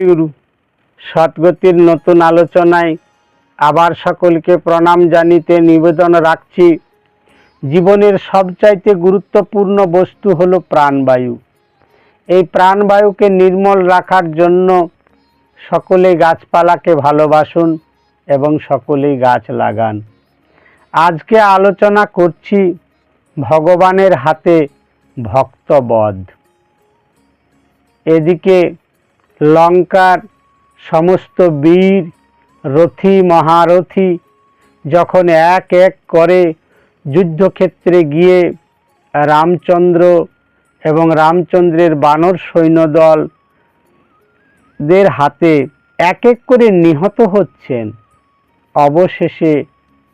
গুরু সৎগতির নতুন আলোচনায় আবার সকলকে প্রণাম জানিতে নিবেদন রাখছি। জীবনের সবচাইতে গুরুত্বপূর্ণ বস্তু হল প্রাণবায়ু। এই প্রাণবায়ুকে নির্মল রাখার জন্য সকলে গাছপালাকে ভালোবাসুন এবং সকলেই গাছ লাগান। আজকে আলোচনা করছি ভগবানের হাতে ভক্তবধ। এদিকে লঙ্কার সমস্ত বীর, রথী, মহারথী যখন এক এক করে যুদ্ধক্ষেত্রে গিয়ে রামচন্দ্র এবং রামচন্দ্রের বানর সৈন্যদল দের হাতে এক এক করে নিহত হচ্ছেন, অবশেষে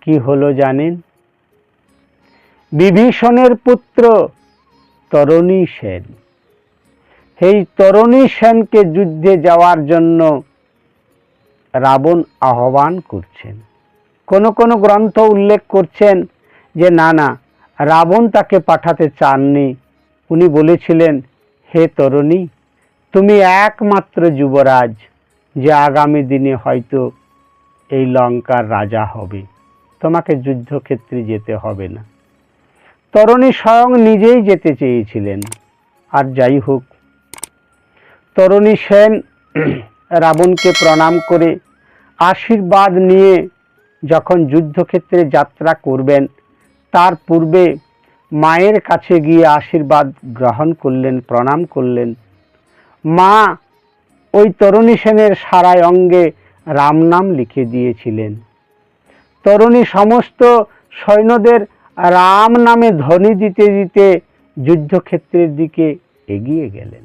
কি হলো জানেন? বিভীষণের পুত্র তরণী সেন। এই তরণী সেনকে যুদ্ধে যাওয়ার জন্য রাবণ আহ্বান করছেন। কোন কোন গ্রন্থ উল্লেখ করছেন যে, না না, রাবণ তাকে পাঠাতে চাননি। উনি বলেছিলেন, হে তরুণী, তুমি একমাত্র যুবরাজ, যে আগামী দিনে হয়তো এই লঙ্কার রাজা হবে। তোমাকে যুদ্ধক্ষেত্রে যেতে হবে না। তরুণী স্বয়ং নিজেই যেতে চেয়েছিলেন। আর যাই হোক তরুণী সেন রাবণকে প্রণাম করে আশীর্বাদ নিয়ে যখন যুদ্ধক্ষেত্রে যাত্রা করবেন, তার পূর্বে মায়ের কাছে গিয়ে আশীর্বাদ গ্রহণ করলেন, প্রণাম করলেন। মা ওই তরুণী সেনের সারায় অঙ্গে রাম নাম লিখে দিয়েছিলেন। তরুণী সমস্ত সৈন্যদের রাম নামে ধ্বনি দিতে দিতে যুদ্ধক্ষেত্রের দিকে এগিয়ে গেলেন।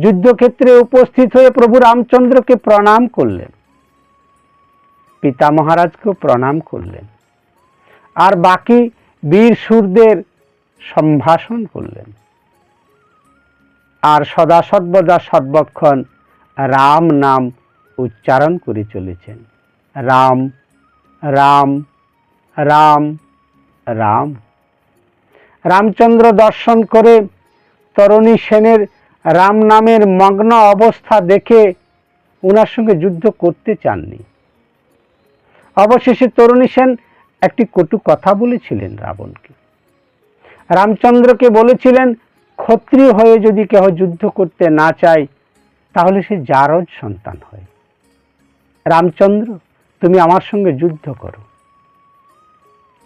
যুদ্ধক্ষেত্রে উপস্থিত হয়ে প্রভু রামচন্দ্রকে প্রণাম করলেন। পিতা মহারাজকেও প্রণাম করলেন। আর বাকি বীর সুরদের সম্ভাষণ করলেন। আর সদা সর্বদা সর্বক্ষণ রাম নাম উচ্চারণ করে চলেছেন। রাম রাম রাম রাম। রামচন্দ্র দর্শন করে তরণী সেনের রাম নামের মগ্ন অবস্থা দেখে ওনার সঙ্গে যুদ্ধ করতে চাননি। অবশেষে তরুণী সেন একটি কটু কথা বলেছিলেন রাবণকে। রামচন্দ্রকে বলেছিলেন, ক্ষত্রিয় হয়ে যদি কেহ যুদ্ধ করতে না চায়, তাহলে সে জারজ সন্তান হয়। রামচন্দ্র, তুমি আমার সঙ্গে যুদ্ধ করো।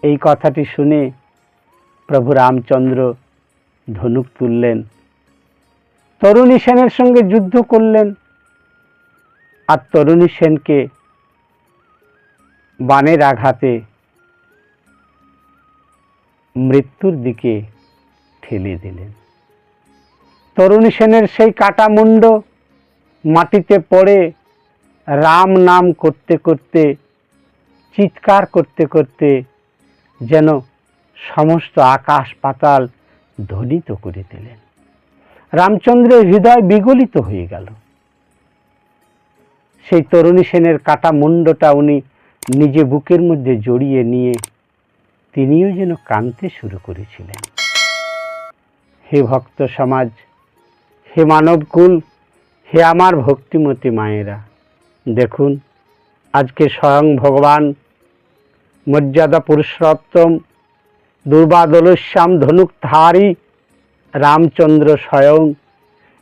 এই কথাটি শুনে প্রভু রামচন্দ্র ধনুক তুললেন। তরুণী সেনের সঙ্গে যুদ্ধ করলেন। আর তরুণী সেনকে বানের আঘাতে মৃত্যুর দিকে ঠেলে দিলেন। তরুণী সেনের সেই কাটা মুন্ড মাটিতে পড়ে রাম নাম করতে করতে, চিৎকার করতে করতে যেন সমস্ত আকাশ পাতাল ধ্বনিত করে দিলেন। রামচন্দ্রের হৃদয় বিগলিত হয়ে গেল। সেই তরুণী সেনের কাটা মুন্ডটা উনি নিজে বুকের মধ্যে জড়িয়ে নিয়ে তিনিও যেন কাঁদতে শুরু করেছিলেন। হে ভক্ত সমাজ, হে মানবকুল হে আমার ভক্তিমতী মায়েরা, দেখুন, আজকে স্বয়ং ভগবান মর্যাদা পুরুষোত্তম দুর্বাদলশ্যাম ধনুকধারী রামচন্দ্র স্বয়ং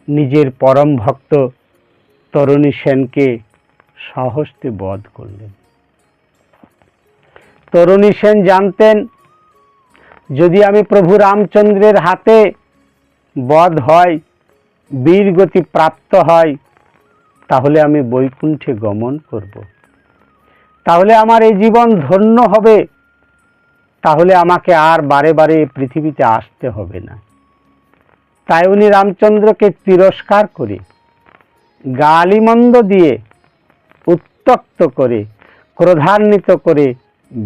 নিজের পরম ভক্ত তরুণী সেনকে সহস্তে বধ করলেন। তরুণী সেন জানতেন, যদি আমি প্রভু রামচন্দ্রের হাতে বধ হয় বীরগতি প্রাপ্ত হয়, তাহলে আমি বৈকুণ্ঠে গমন করব। তাহলে আমার এই জীবন ধন্য হবে, তাহলে আমাকে আর বারে বারে পৃথিবীতে আসতে হবে না। তাই উনি রামচন্দ্রকে তিরস্কার করে গালিমন্দ দিয়ে উত্তক্ত করে, ক্রোধান্বিত করে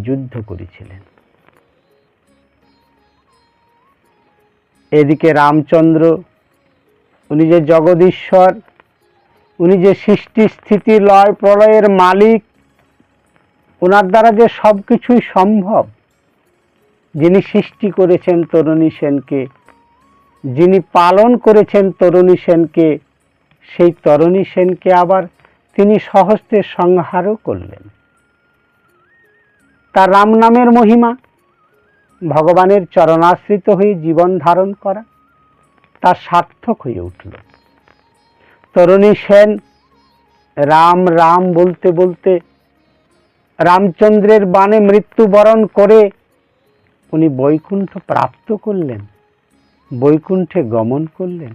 যুদ্ধ করেছিলেন। এদিকে রামচন্দ্র, উনি যে জগদীশ্বর, উনি যে সৃষ্টি স্থিতি লয় প্রলয়ের মালিক ওনার দ্বারা যে সব কিছুই সম্ভব, যিনি সৃষ্টি করেছেন তরুণী সেনকে যিনি পালন করেছেন তরুণী সেনকে, সেই তরুণী সেনকে আবার তিনি সহস্তে সংহারও করলেন। তার রাম নামের মহিমা, ভগবানের চরণাশ্রিত হয়ে জীবন ধারণ করা, তার সার্থক হয়ে উঠল। তরুণী সেন রাম রাম বলতে বলতে রামচন্দ্রের বাণে মৃত্যুবরণ করে উনি বৈকুণ্ঠ প্রাপ্ত করলেন। বৈকুণ্ঠে গমন করলেন।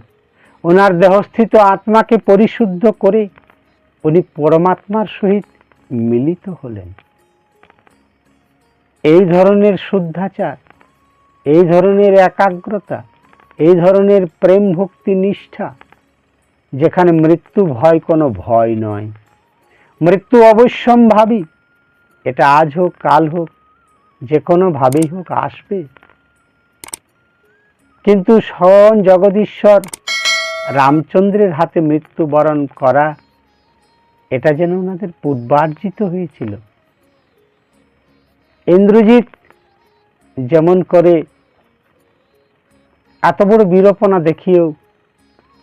ওনার দেহস্থিত আত্মাকে পরিশুদ্ধ করে উনি পরমাত্মার সহিত মিলিত হলেন। এই ধরনের শুদ্ধাচার, এই ধরনের একাগ্রতা, এই ধরনের প্রেম ভক্তি নিষ্ঠা, যেখানে মৃত্যু ভয় কোনো ভয় নয়। মৃত্যু অবশ্যম্ভাবী, এটা আজ হোক, কাল হোক, যে কোনোভাবেই হোক আসবে। কিন্তু স্বয়ং জগদীশ্বর, রামচন্দ্রের হাতে মৃত্যুবরণ করা, এটা যেন ওনাদের পূর্বার্জিত হয়েছিল। ইন্দ্রজিৎ যেমন করে এত বড় বীরপনা দেখিয়েও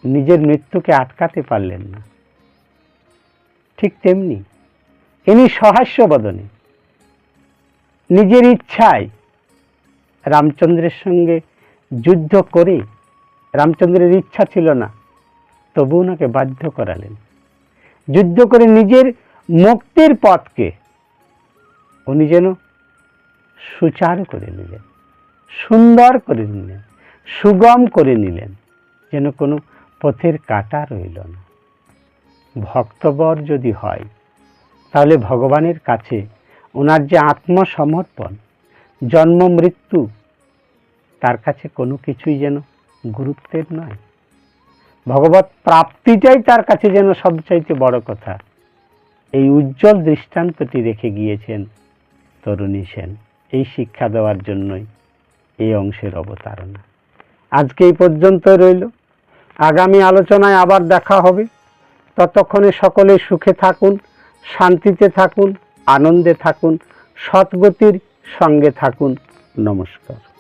নিজের মৃত্যুকে আটকাতে পারলেন না। ঠিক তেমনি ইনি সহাস্য বদনে। নিজের ইচ্ছায় রামচন্দ্রের সঙ্গে যুদ্ধ করে, রামচন্দ্রের ইচ্ছা ছিল না তবু ওনাকে বাধ্য করালেন। যুদ্ধ করে নিজের মুক্তির পথকে উনি যেন সুচার করে নিলেন, সুন্দর করে নিলেন, সুগম করে নিলেন, যেন কোনো পথের কাটা রইল না। ভক্তবর যদি হয়, তাহলে ভগবানের কাছে ওনার যে আত্মসমর্পণ, জন্ম, মৃত্যু তার কাছে কোনো কিছুই যেন গুরুত্বের নয়। ভগবত প্রাপ্তিটাই তার কাছে যেন সবচাইতে বড় কথা। এই উজ্জ্বল দৃষ্টান্তটি রেখে গিয়েছেন তরুণী সেন। এই শিক্ষা দেওয়ার জন্যই এই অংশের অবতারণা। আজকে এই পর্যন্ত রইল। আগামী আলোচনায় আবার দেখা হবে। ততক্ষণে সকলে সুখে থাকুন, শান্তিতে থাকুন, আনন্দে থাকুন সৎগতির সঙ্গে থাকুন। নমস্কার।